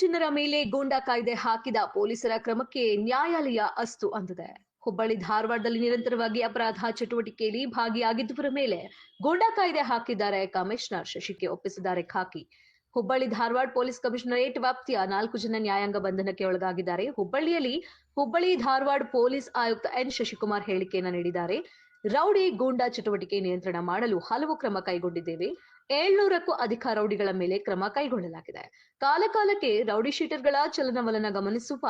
ಜನರ ಮೇಲೆ ಗೂಂಡಾ ಕಾಯ್ದೆ ಹಾಕಿದ ಪೊಲೀಸರ ಕ್ರಮಕ್ಕೆ ನ್ಯಾಯಾಲಯ ಅಸ್ತು ಅಂದಿದೆ. ಹುಬ್ಬಳ್ಳಿ ಧಾರವಾಡದಲ್ಲಿ ನಿರಂತರವಾಗಿ ಅಪರಾಧ ಚಟುವಟಿಕೆಯಲ್ಲಿ ಭಾಗಿಯಾಗಿದ್ದವರ ಮೇಲೆ ಗೂಂಡಾ ಕಾಯ್ದೆ ಹಾಕಿದ್ದಾರೆ ಕಮಿಷನರ್ ಶಶಿಕೆ ಒಪ್ಪಿಸಿದ್ದಾರೆ ಖಾಕಿ. ಹುಬ್ಬಳ್ಳಿ ಧಾರವಾಡ ಪೊಲೀಸ್ ಕಮಿಷನರೇಟ್ ವ್ಯಾಪ್ತಿಯ ನಾಲ್ಕು ಜನ ನ್ಯಾಯಾಂಗ ಬಂಧನಕ್ಕೆ ಒಳಗಾಗಿದ್ದಾರೆ. ಹುಬ್ಬಳ್ಳಿಯಲ್ಲಿ ಹುಬ್ಬಳ್ಳಿ ಧಾರವಾಡ ಪೊಲೀಸ್ ಆಯುಕ್ತ ಎನ್ ಶಶಿಕುಮಾರ್ ಹೇಳಿಕೆಯನ್ನು ನೀಡಿದ್ದಾರೆ. ರೌಡಿ ಗೂಂಡಾ ಚಟುವಟಿಕೆ ನಿಯಂತ್ರಣ ಮಾಡಲು ಹಲವು ಕ್ರಮ ಕೈಗೊಂಡಿದ್ದೇವೆ. ಏಳ್ನೂರಕ್ಕೂ ಅಧಿಕ ರೌಡಿಗಳ ಮೇಲೆ ಕ್ರಮ ಕೈಗೊಳ್ಳಲಾಗಿದೆ. ಕಾಲಕಾಲಕ್ಕೆ ರೌಡಿ ಶೀಟರ್ಗಳ ಚಲನವಲನ ಗಮನಿಸುವ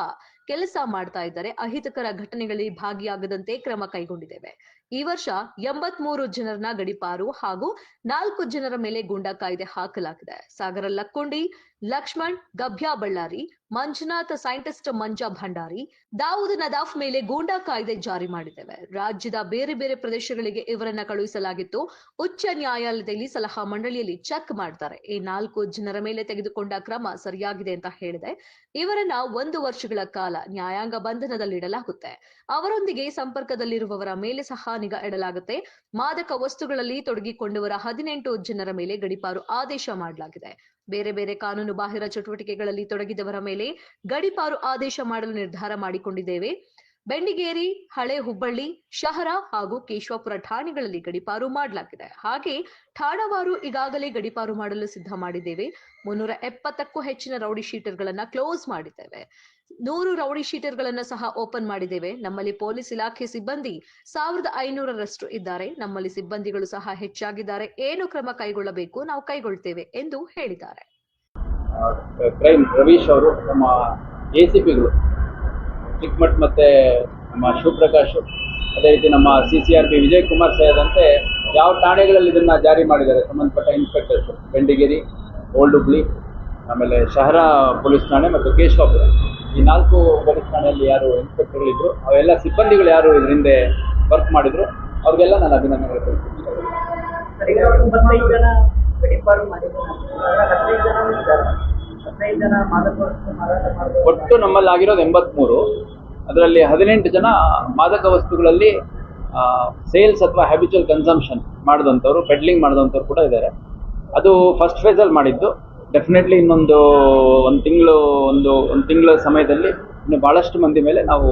ಕೆಲಸ ಮಾಡ್ತಾ ಇದ್ದಾರೆ ಅಹಿತಕರ ಘಟನೆಗಳಲ್ಲಿ ಭಾಗಿಯಾಗದಂತೆ ಕ್ರಮ ಕೈಗೊಂಡಿದ್ದೇವೆ. ಈ ವರ್ಷ ಎಂಬತ್ಮೂರು ಜನರನ್ನ ಗಡಿಪಾರು ಹಾಗೂ ನಾಲ್ಕು ಜನರ ಮೇಲೆ ಗೂಂಡಾ ಕಾಯ್ದೆ ಹಾಕಲಾಗಿದೆ. ಸಾಗರ ಲಕ್ಕೊಂಡಿ, ಲಕ್ಷ್ಮಣ್, ಗಭ್ಯಾ ಬಳ್ಳಾರಿ, ಮಂಜುನಾಥ್ ಸೈಂಟಿಸ್ಟ್ ಮಂಜಾ ಭಂಡಾರಿ, ದಾವೂದ್ ನದಾಫ್ ಮೇಲೆ ಗೂಂಡಾ ಕಾಯ್ದೆ ಜಾರಿ ಮಾಡಿದ್ದೇವೆ. ರಾಜ್ಯದ ಬೇರೆ ಬೇರೆ ಪ್ರದೇಶಗಳಿಗೆ ಇವರನ್ನ ಕಳುಹಿಸಲಾಗಿತ್ತು. ಉಚ್ಚ ನ್ಯಾಯಾಲಯದಲ್ಲಿ ಸಲಹಾ ಚೆಕ್ ಮಾಡ್ತಾರೆ. ಈ ನಾಲ್ಕು ಜನರ ಮೇಲೆ ತೆಗೆದುಕೊಂಡ ಕ್ರಮ ಸರಿಯಾಗಿದೆ ಅಂತ ಹೇಳಿದೆ. ಇವರನ್ನ ಒಂದು ವರ್ಷಗಳ ಕಾಲ ನ್ಯಾಯಾಂಗ ಬಂಧನದಲ್ಲಿಡಲಾಗುತ್ತೆ. ಅವರೊಂದಿಗೆ ಸಂಪರ್ಕದಲ್ಲಿರುವವರ ಮೇಲೆ ಸಹ ನಿಗಾ ಇಡಲಾಗುತ್ತೆ. ಮಾದಕ ವಸ್ತುಗಳಲ್ಲಿ ತೊಡಗಿಕೊಂಡವರ ಹದಿನೆಂಟು ಜನರ ಮೇಲೆ ಗಡಿಪಾರು ಆದೇಶ ಮಾಡಲಾಗಿದೆ. ಬೇರೆ ಬೇರೆ ಕಾನೂನು ಬಾಹಿರ ಚಟುವಟಿಕೆಗಳಲ್ಲಿ ತೊಡಗಿದವರ ಮೇಲೆ ಗಡಿಪಾರು ಆದೇಶ ಮಾಡಲು ನಿರ್ಧಾರ ಮಾಡಿಕೊಂಡಿದ್ದೇವೆ. ಬೆಂಡಿಗೇರಿ, ಹಳೆ ಹುಬ್ಬಳ್ಳಿ, ಶಹರ ಹಾಗೂ ಕೇಶವಪುರ ಠಾಣೆಗಳಲ್ಲಿ ಗಡಿಪಾರು ಮಾಡಲಾಗಿದೆ. ಹಾಗೆ ಠಾಣವಾರು ಈಗಾಗಲೇ ಗಡಿಪಾರು ಮಾಡಲು ಸಿದ್ಧ ಮಾಡಿದ್ದೇವೆ. ಮುನ್ನೂರ ಎಪ್ಪತ್ತಕ್ಕೂ ಹೆಚ್ಚಿನ ರೌಡಿ ಶೀಟರ್ಗಳನ್ನ ಕ್ಲೋಸ್ ಮಾಡಿದ್ದೇವೆ. ನೂರು ರೌಡಿ ಶೀಟರ್ಗಳನ್ನ ಸಹ ಓಪನ್ ಮಾಡಿದ್ದೇವೆ. ನಮ್ಮಲ್ಲಿ ಪೊಲೀಸ್ ಇಲಾಖೆ ಸಿಬ್ಬಂದಿ ಸಾವಿರದ ಐನೂರರಷ್ಟು ಇದ್ದಾರೆ. ನಮ್ಮಲ್ಲಿ ಸಿಬ್ಬಂದಿಗಳು ಸಹ ಹೆಚ್ಚಾಗಿದ್ದಾರೆ. ಏನು ಕ್ರಮ ಕೈಗೊಳ್ಳಬೇಕು ನಾವು ಕೈಗೊಳ್ತೇವೆ ಎಂದು ಹೇಳಿದ್ದಾರೆ. ರವೀಶ್ ಅವರು ನಮ್ಮ ಎ ಚಿಕ್ಕಮಠ್ ಮತ್ತು ನಮ್ಮ ಶಿವಪ್ರಕಾಶ್, ಅದೇ ರೀತಿ ನಮ್ಮ C C R P Vijay Kumar ಸೇರಿದಂತೆ ಯಾವ ಠಾಣೆಗಳಲ್ಲಿ ಇದನ್ನು ಜಾರಿ ಮಾಡಿದ್ದಾರೆ, ಸಂಬಂಧಪಟ್ಟ ಇನ್ಸ್ಪೆಕ್ಟರ್ಸ್ ಬೆಂಡಿಗೇರಿ ಓಲ್ಡ್ ಹುಬ್ಳಿ ಆಮೇಲೆ ಶಹರ ಪೊಲೀಸ್ ಠಾಣೆ ಮತ್ತು ಕೇಶವಾಪುರ. ಈ ನಾಲ್ಕು ಪೊಲೀಸ್ ಠಾಣೆಯಲ್ಲಿ ಯಾರು ಇನ್ಸ್ಪೆಕ್ಟರ್ಗಳಿದ್ರು ಅವೆಲ್ಲ ಸಿಬ್ಬಂದಿಗಳು ಯಾರು ಇದ್ರ ಹಿಂದೆ ವರ್ಕ್ ಮಾಡಿದ್ರು, ಅವ್ರಿಗೆಲ್ಲ ನಾನು ಅಭಿನಂದನೆಗಳು ತಿಳಿಸ್ತೀನಿ. ಒಟ್ಟು ನಮ್ಮಲ್ಲಿ ಆಗಿರೋದು ಎಂಬತ್ಮೂರು. ಅದರಲ್ಲಿ ಹದಿನೆಂಟು ಜನ ಮಾದಕ ವಸ್ತುಗಳಲ್ಲಿ ಸೇಲ್ಸ್ ಅಥವಾ ಹ್ಯಾಬಿಚುವಲ್ ಕನ್ಸಂಪ್ಷನ್ ಮಾಡಿದಂಥವ್ರು ಪೆಡ್ಲಿಂಗ್ ಮಾಡಿದಂಥವ್ರು ಕೂಡ ಇದ್ದಾರೆ. ಅದು ಫಸ್ಟ್ ಫೇಸಲ್ಲಿ ಮಾಡಿದ್ದು. ಡೆಫಿನೆಟ್ಲಿ ಇನ್ನೊಂದು ಒಂದು ತಿಂಗಳು, ಒಂದು ಒಂದು ತಿಂಗಳ ಸಮಯದಲ್ಲಿ ಇನ್ನು ಭಾಳಷ್ಟು ಮಂದಿ ಮೇಲೆ ನಾವು